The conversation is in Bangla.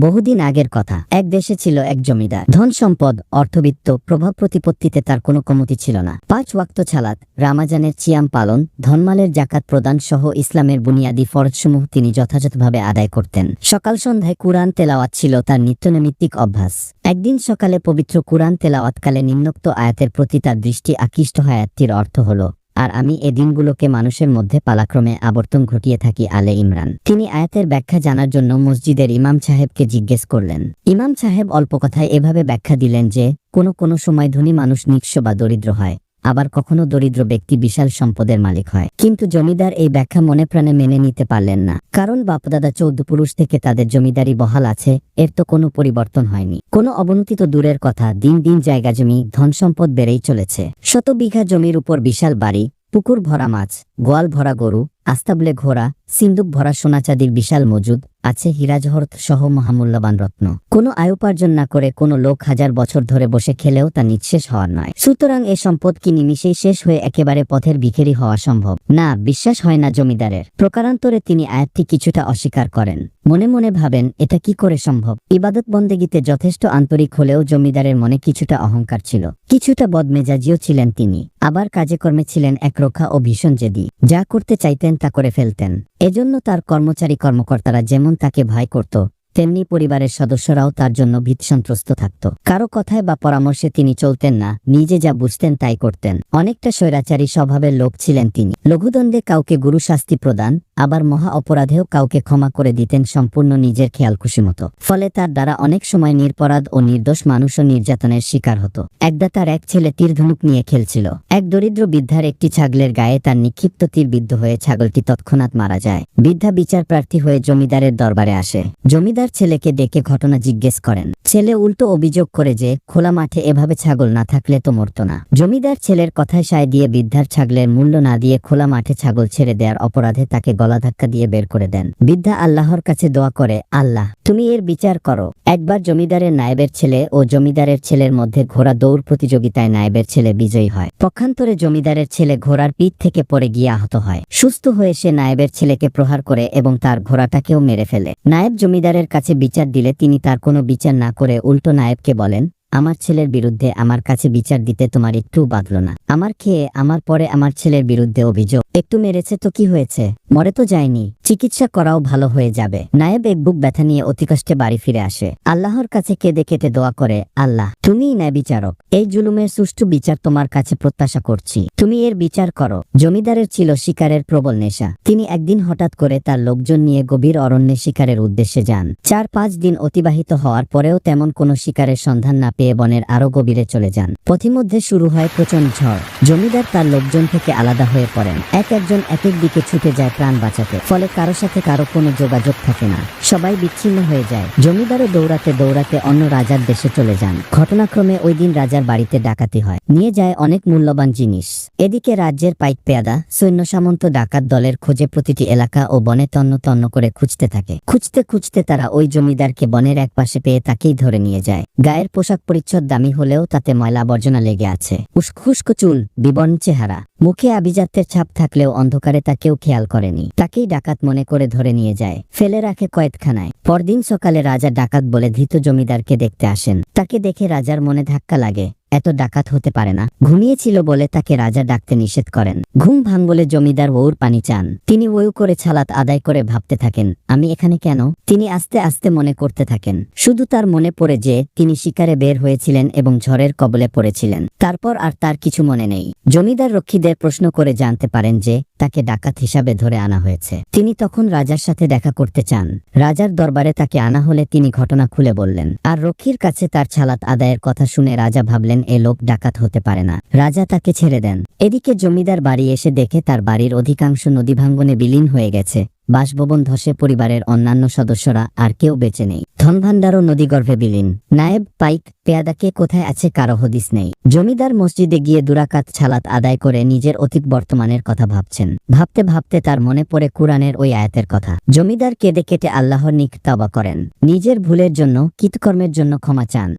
বহুদিন আগের কথা। এক দেশে ছিল এক জমিদার। ধন সম্পদ, অর্থবিত্ত, প্রভাব প্রতিপত্তিতে তার কোনো কমতি ছিল না। পাঁচ ওয়াক্ত ছালাত, রামাজানের চিয়াম পালন, ধনমালের জাকাত প্রদান সহ ইসলামের বুনিয়াদী ফরজসমূহ তিনি যথাযথভাবে আদায় করতেন। সকাল সন্ধ্যায় কুরআন তেলাওয়াত ছিল তার নিত্যনৈমিত্তিক অভ্যাস। একদিন সকালে পবিত্র কুরআন তেলাওয়াতকালে নিম্নোক্ত আয়াতের প্রতি তার দৃষ্টি আকৃষ্ট হয় আয়াতটির অর্থ হল আর আমি এ দিনগুলোকে মানুষের মধ্যে পালাক্রমে আবর্তন ঘটিয়ে থাকি আলে ইমরান। তিনি আয়াতের ব্যাখ্যা জানার জন্য মসজিদের ইমাম সাহেবকে জিজ্ঞেস করলেন। ইমাম সাহেব অল্প কথায় এভাবে ব্যাখ্যা দিলেন যে, কোনো কোনো সময় ধনী মানুষ নিঃস্ব বা দরিদ্র হয়। আবার কখনো দরিদ্র ব্যক্তি বিশাল সম্পদের মালিক হয়। কিন্তু জমিদার এই ব্যাখ্যা মনে প্রাণে মেনে নিতে পারলেন না। কারণ বাপদাদা চৌদ্দ পুরুষ থেকে তাদের জমিদারি বহাল আছে, এর তো কোনো পরিবর্তন হয়নি। কোনো অবনতি তো দূরের কথা দিন দিন জায়গা জমি, ধন সম্পদ বেড়েই চলেছে। শত বিঘা জমির উপর বিশাল বাড়ি, পুকুর ভরা মাছ, গোয়াল ভরা গরু আস্তাবলে ঘোড়া, সিন্দুক ভরা সোনাচাঁদির বিশাল মজুদ, আছে হীরাজহরত সহ মহামূল্যবান রত্ন। কোনো আয় উপার্জন না করে কোনো লোক হাজার বছর ধরে বসে খেলেও তা নিঃশেষ হওয়ার নয়। সুতরাং এ সম্পদ কি নিমিষেই শেষ হয়ে একেবারে পথের ভিখেরি হওয়া সম্ভব? না, বিশ্বাস হয় না জমিদারের। প্রকারান্তরে তিনি আয়াতটি কিছুটা অস্বীকার করেন। মনে মনে ভাবেন, এটা কি করে সম্ভব? ইবাদত বন্দেগীতে যথেষ্ট আন্তরিক হলেও জমিদারের মনে কিছুটা অহংকার ছিল। কিছুটা বদমেজাজিও ছিলেন তিনি। আবার কাজে কর্মে ছিলেন একরোখা ও ভীষণ জেদি। যা করতে চাইতেন তা করে ফেলতেন। এজন্য তার কর্মচারী কর্মকর্তারা যেমন তাকে ভয় করত, তেমনি পরিবারের সদস্যরাও তার জন্য ভীতসন্ত্রস্ত থাকত। কারও কথায় বা পরামর্শে তিনি চলতেন না, নিজে যা বুঝতেন তাই করতেন। অনেকটা স্বৈরাচারী স্বভাবের লোক ছিলেন তিনি। লঘুদণ্ডে কাউকে গুরু শাস্তি প্রদান আবার মহা অপরাধেও কাউকে ক্ষমা করে দিতেন সম্পূর্ণ নিজের খেয়াল খুশি মতো। ফলে তার দ্বারা অনেক সময় নিরপরাধ ও নির্দোষ মানুষও নির্যাতনের শিকার হতো। একদা তার এক ছেলে তীরধনুক নিয়ে খেলছিল। এক দরিদ্র বৃদ্ধার একটি ছাগলের গায়ে তার নিক্ষিপ্ত তীর বিদ্ধ হয়ে ছাগলটি তৎক্ষণাৎ মারা যায়। বৃদ্ধা বিচার প্রার্থী হয়ে জমিদারের দরবারে আসে। জমিদার ছেলেকে ডেকে ঘটনা জিজ্ঞেস করেন। ছেলে উল্টো অভিযোগ করে যে, খোলা মাঠে এভাবে ছাগল না থাকলে তো মরত না। জমিদার ছেলের কথায় সায় দিয়ে বৃদ্ধার ছাগলের মূল্য না দিয়ে খোলা মাঠে ছাগল ছেড়ে দেওয়ার অপরাধে তাকে গলা ধাক্কা দিয়ে বের করে দেন। বৃদ্ধা আল্লাহর কাছে দোয়া করে, আল্লাহ, তুমি এর বিচার করো। একবার জমিদারের নায়েবের ছেলে ও জমিদারের ছেলের মধ্যে ঘোড়া দৌড় প্রতিযোগিতায় নায়েবের ছেলে বিজয়ী হয়। পক্ষান্তরে জমিদারের ছেলে ঘোড়ার পিঠ থেকে পড়ে গিয়ে আহত হয়। সুস্থ হয়ে সে নায়েবের ছেলেকে প্রহার করে এবং তার ঘোড়াটাকেও মেরে ফেলে। নায়েব জমিদারের কাছে বিচার দিলে তিনি তার কোনো বিচার না করে উল্টো নায়েবকে বলেন আমার ছেলের বিরুদ্ধে আমার কাছে বিচার দিতে তোমার একটু বাঁধল না। আমার খেয়ে আমার পরে আমার ছেলের বিরুদ্ধে অভিযোগ। একটু মেরেছে তো কি হয়েছে? মরে তো যায়নি। চিকিৎসা করাও ভালো হয়ে যাবে। নায়েব এক বুক ব্যথা নিয়ে অতি কষ্টে বাড়ি ফিরে আসে। আল্লাহর কাছে কেঁদে কেটে দোয়া করে, আল্লাহ, তুমিই ন্যায় বিচারক। এই জুলুমের সুষ্ঠু বিচার তোমার কাছে প্রত্যাশা করছি। তুমি এর বিচার করো। জমিদারের ছিল শিকারের প্রবল নেশা। তিনি একদিন হঠাৎ করে তার লোকজন নিয়ে গভীর অরণ্যে শিকারের উদ্দেশ্যে যান। চার পাঁচ দিন অতিবাহিত হওয়ার পরেও তেমন কোনো শিকারের সন্ধান না পেয়ে বনের আরও গভীরে চলে যান। পথিমধ্যে শুরু হয় প্রচণ্ড ঝড়। জমিদার তার লোকজন থেকে আলাদা হয়ে পড়েন। এক একজন এক এক দিকে ছুটে যায় প্রাণ বাঁচাতে, ফলে কারও সাথে কারও কোনো যোগাযোগ থাকে না। সবাই বিচ্ছিন্ন হয়ে যায়। জমিদারও দৌড়াতে দৌড়াতে অন্য রাজার দেশে চলে যান। ঘটনাক্রমে ওই দিন রাজার বাড়িতে ডাকাতি হয়। নিয়ে যায় অনেক মূল্যবান জিনিস। এদিকে রাজ্যের পাইক পেয়াদা, সৈন্য সামন্ত ডাকাত দলের খোঁজে প্রতিটি এলাকা ও বনে তন্ন তন্ন করে খুঁজতে থাকে। খুঁজতে খুঁজতে তারা ওই জমিদারকে বনের এক পাশে পেয়ে তাকেই ধরে নিয়ে যায়। গায়ের পোশাক পরিচ্ছদ দামি হলেও তাতে ময়লা আবর্জনা লেগে আছে। উস্কুস্ক চুল, বিবর্ণ চেহারা। মুখে আভিজাত্যের ছাপ থাকলেও অন্ধকারে তা কেউ খেয়াল করেনি। তাকেই ডাকাত মনে করে ধরে নিয়ে যায়। ফেলে রাখে কয়েদখানায় পরদিন সকালে রাজা ডাকাত বলে ধৃত জমিদারকে দেখতে আসেন। তাকে দেখে রাজার মনে ধাক্কা লাগে। এত ডাকাত হতে পারে না। ঘুমিয়েছিল বলে তাকে রাজা ডাকতে নিষেধ করেন। ঘুম ভাঙ বলে জমিদার ওর পানি চান। তিনি ওয়ু করে ছালাত আদায় করে ভাবতে থাকেন, আমি এখানে কেন? তিনি আস্তে আস্তে মনে করতে থাকেন। শুধু তার মনে পড়ে যে, তিনি শিকারে বের হয়েছিলেন এবং ঝড়ের কবলে পড়েছিলেন। তারপর আর তার কিছু মনে নেই। জমিদার রক্ষীদের প্রশ্ন করে জানতে পারেন যে, তাকে ডাকাত হিসাবে ধরে আনা হয়েছে। তিনি তখন রাজার সাথে দেখা করতে চান। রাজার দরবারে তাকে আনা হলে তিনি ঘটনা খুলে বললেন। আর রক্ষীর কাছে তার ছালাত আদায়ের কথা শুনে রাজা ভাবলেন এ লোক ডাকাত হতে পারে না। রাজা তাকে ছেড়ে দেন। এদিকে জমিদার বাড়ি এসে দেখে তার বাড়ির অধিকাংশ নদী ভাঙ্গনে বিলীন হয়ে গেছে। বাসভবন ধসে পরিবারের অন্যান্য সদস্যরা আর কেউ বেঁচে নেই। ধনভাণ্ডারও নদীগর্ভে বিলীন। নায়েব, পাইক পেয়াদাকে কোথায় আছে কারও হদিস নেই। জমিদার মসজিদে গিয়ে দুরাকাত ছালাত আদায় করে নিজের অতীত বর্তমানের কথা ভাবছেন। ভাবতে ভাবতে তার মনে পড়ে কুরআনের ওই আয়াতের কথা। জমিদার কেঁদে কেটে আল্লাহর নিক তাবা করেন। নিজের ভুলের জন্য, কৃতকর্মের জন্য ক্ষমা চান।